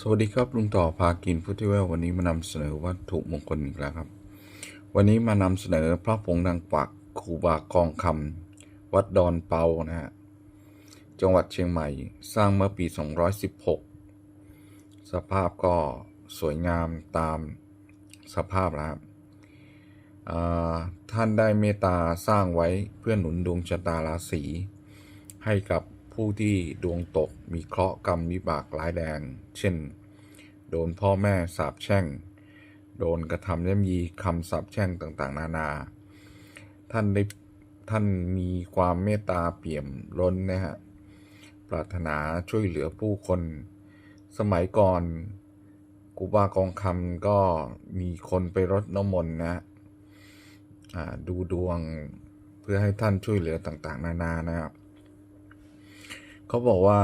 สวัสดีครับลุงต่อพากินพุทธิเวลวันนี้มานำเสนอวัตถุมงคลอีกแล้วครับ วันนี้มานำเสนอพระผงนางกวักครูบากองคำวัดดอนเปานะฮะจังหวัดเชียงใหม่ สร้างเมื่อปี 216 สภาพก็สวยงามตามสภาพแล้วครับท่านได้เมตตาสร้างไว้เพื่อหนุนดวงชะตาราศีให้กับ ผู้ที่ดวงตกมีเคราะห์กรรมวิบากร้ายแรงเช่น โดนพ่อแม่สาปแช่ง โดนกระทำย่ำยีคำสาปแช่งต่างๆ นานา ท่านได้ท่านมีความเมตตาเปี่ยมล้นนะฮะ ปรารถนาช่วยเหลือผู้คน สมัยก่อนกูบากองคำก็มีคนไปรดน้ำมนต์นะดูดวงเพื่อให้ท่านช่วยเหลือต่างๆ นานานะครับ เขาบอกว่า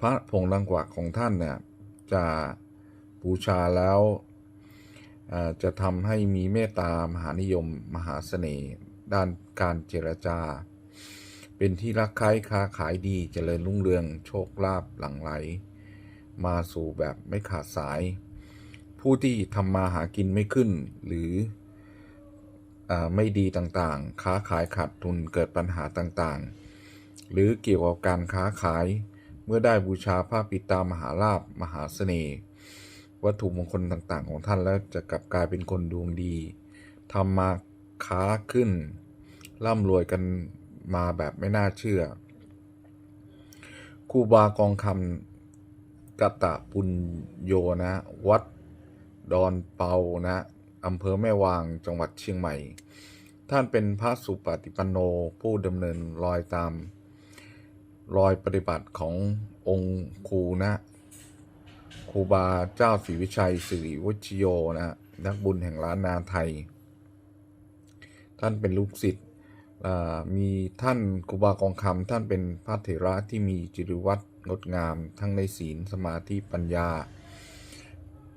พระผงดังกวักของท่านเนี่ยจะบูชาแล้วจะทำให้มีเมตตามหานิยมมหาเสน่ห์ด้านการเจรจา เป็นที่รักใคร่ค้าขายดีเจริญรุ่งเรืองโชคลาภหลั่งไหล มาสู่แบบไม่ขาดสาย ผู้ที่ทำมาหากินไม่ขึ้น หรืออไม่ดีต่างๆ ค้าขายขาดทุนเกิดปัญหาต่างๆ หรือเกี่ยวกับการค้าขาย เมื่อได้บูชาพระปิตามหาลาภมหาเสน่ห์วัตถุมงคลต่างๆ ของท่านแล้วจะกลับกลายเป็นคนดวงดีทำมาค้าขึ้น ร่ำรวยกันมาแบบไม่น่าเชื่อครูบากองคำกตะปุญโยนะ วัดดอนเปานะอำเภอแม่วางจังหวัดเชียงใหม่ ท่านเป็นพระสุปฏิปันโนผู้ดำเนินรอยตาม รอยปฏิบัติขององค์ครูนะครูบาเจ้าศรีวิชัยสิริวัชโยนะ นักบุญแห่งล้านนาไทย ท่านเป็นลูกศิษย์มีท่านครูบากองคำท่านเป็นพระเถระที่มีจิริวัตรงดงาม ทั้งในศีลสมาธิปัญญา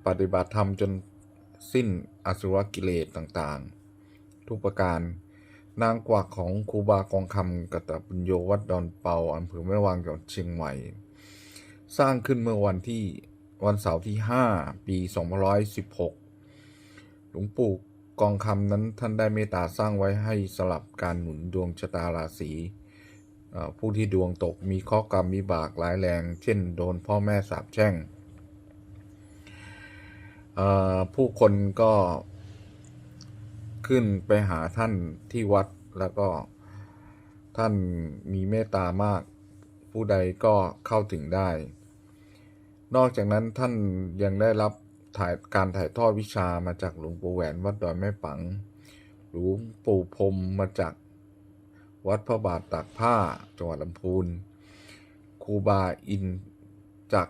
ปฏิบัติธรรมจนสิ้นอสุรกิเลสต่างๆ ทุกประการ นางกวักของครูบากองคำกตปุญโยวัดดอนเปาอำเภอแม่วางจังหวัดเชียงใหม่ สร้างขึ้นเมื่อวันที่วันเสาร์ที่ 5 ปี 2516 หลวงปู่กองคำนั้นท่านได้เมตตาสร้างไว้ให้สลับการหนุนดวงชะตาราศีผู้ที่ดวงตกมีข้อกรรมมีบากร้ายแรง เช่นโดนพ่อแม่สาปแช่งผู้คนก็ ขึ้นไปหาท่านที่วัดแล้วก็ท่านมีเมตตามาก ผู้ใดก็เข้าถึงได้ นอกจากนั้นท่านยังได้รับถ่ายการถ่ายทอดวิชามาจากหลวงปู่แหวนวัดดอยแม่ปัง หลวงปู่พรมมาจากวัดพระบาทตากผ้าจังหวัดลำพูนครูบาอินจาก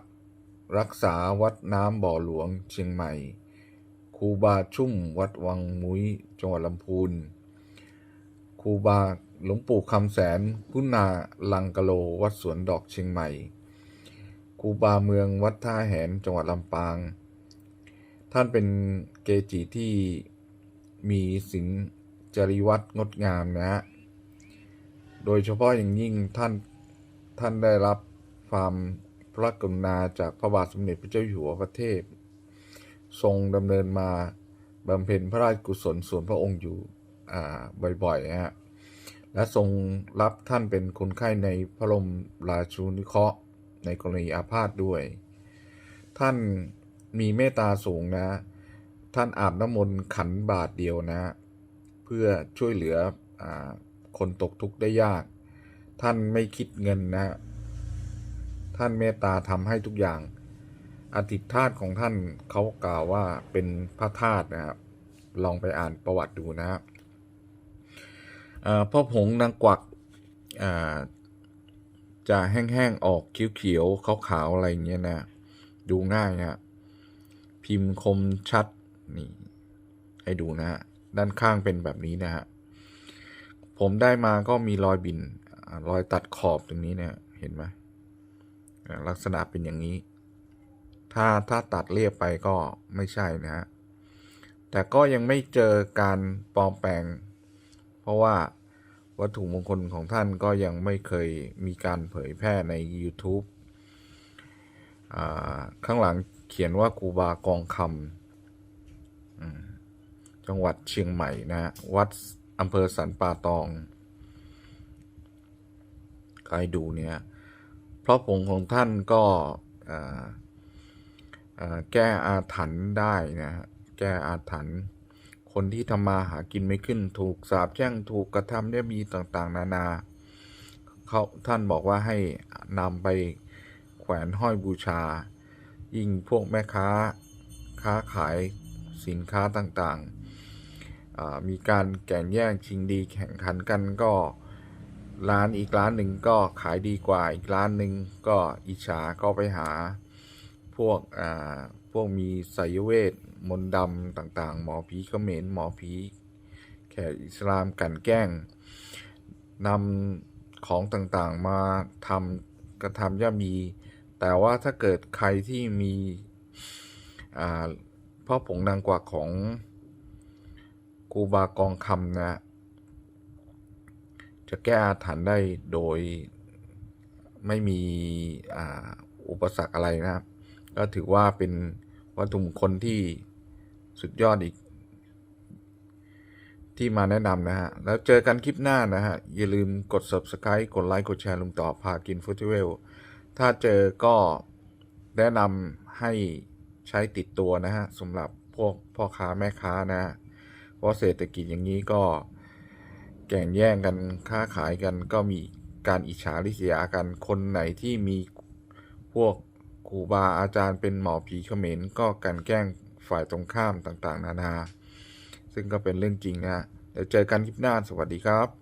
รักษาวัดน้ำบ่อหลวงเชียงใหม่ ครูบาชุ่มวัดวังมุ้ยจังหวัดลำพูนครูบาหลวงปู่คำแสนพุนาลังกะโลวัดสวนดอกเชียงใหม่ครูบาเมืองวัดท่าแหนจังหวัดลำปาง ท่านเป็นเกจิที่มีศิลจริวัตรงดงามนะฮะโดยเฉพาะอย่างยิ่งท่านท่านได้รับความพระกรุณาจากพระบาทสมเด็จพระเจ้าอยู่หัวประเทศ ทรงดำเนินมาบำเพ็ญพระราชกุศลส่วนพระองค์อยู่บ่อยๆนะฮะและทรงรับท่านเป็นคนไข้ในพระบรมราชูนิเคราะห์ในกรณีอาพาธด้วย ท่านมีเมตตาสูงนะ ท่านอาบน้ำมนต์ขันบาทเดียวนะ เพื่อช่วยเหลืออคนตกทุกข์ได้ยาก ท่านไม่คิดเงินนะ ท่านเมตตาทำให้ทุกอย่าง อธิษฐาตของท่านเขากล่าวว่าเป็นพระธาตุนะครับลองไปอ่านประวัติดูนะครับพ่อผงนางกวักจะแห้งๆออกเขียวๆขาวๆอะไรอย่างเงี้ยนะ ดูง่ายนะพิมพ์คมชัดนี่ให้ดูนะฮะด้านข้างเป็นแบบนี้นะฮะผมได้มาก็มีรอยบินอรอยตัดขอบตรงนี้เนี่ยเห็นไหมลักษณะเป็นอย่างนี้ ถ้าถ้าตัดเรียบไปก็ไม่ใช่นะฮะ แต่ก็ยังไม่เจอการปลอมแปลง เพราะว่าวัตถุมงคลของท่านก็ยังไม่เคยมีการเผยแพร่ใน YouTube ข้างหลังเขียนว่าครูบากองคำจังหวัดเชียงใหม่นะ วัดอำเภอสันป่าตอง ใครดูเนี่ย เพราะผงของท่านก็อ่า แก้อาถรรพ์ได้นะฮะแก้อาถรรพ์คนที่ทำมาหากินไม่ขึ้น ถูกสาปแช่งถูกกระทำเนี่ยมีต่างๆ นานาเขาท่านบอกว่าให้นำไปแขวนห้อยบูชา ยิ่งพวกแม่ค้าค้าขายสินค้าต่างๆ มีการแก่งแย่งชิงดีแข่งขันกันก็ร้านอีกร้านหนึ่งก็ขายดีกว่าอีกร้านหนึ่งก็อิจฉาก็ไปหา พวกอ่าพวกมีไสยเวทมนต์ดำต่างๆ หมอผีเขมรหมอผีแขกอิสลามกันแกล้งนำของต่างๆมาทำกระทำย่ามี แต่ว่าถ้าเกิดใครที่มีอ่าพ่อผงนางกวักของกูบากองคำนะ จะแก้อาถรรพ์ได้โดยไม่มีอ่าอุปสรรคอะไรนะครับ ก็ถือว่าเป็นวัตถุมงคลที่สุดยอดอีก ที่มาแนะนำนะฮะ แล้วเจอกันคลิปหน้านะฮะ อย่าลืมกด subscribe กดไลค์ กดแชร์ลุงต่อพากินฟุตเวลถ้าเจอก็แนะนำให้ใช้ติดตัวนะฮะสำหรับพวกพ่อค้าแม่ค้านะฮะเพราะเศรษฐกิจอย่างนี้ก็แก่งแย่งกันค้าขายกันก็มีการอิจฉาริษยากันคนไหนที่มีพวก ครูบาอาจารย์เป็นหมอผีเขมรก็กันแกล้งฝ่ายตรงข้ามต่างๆ นานา ซึ่งก็เป็นเรื่องจริงนะเดี๋ยวเจอกันคลิปหน้าสวัสดีครับ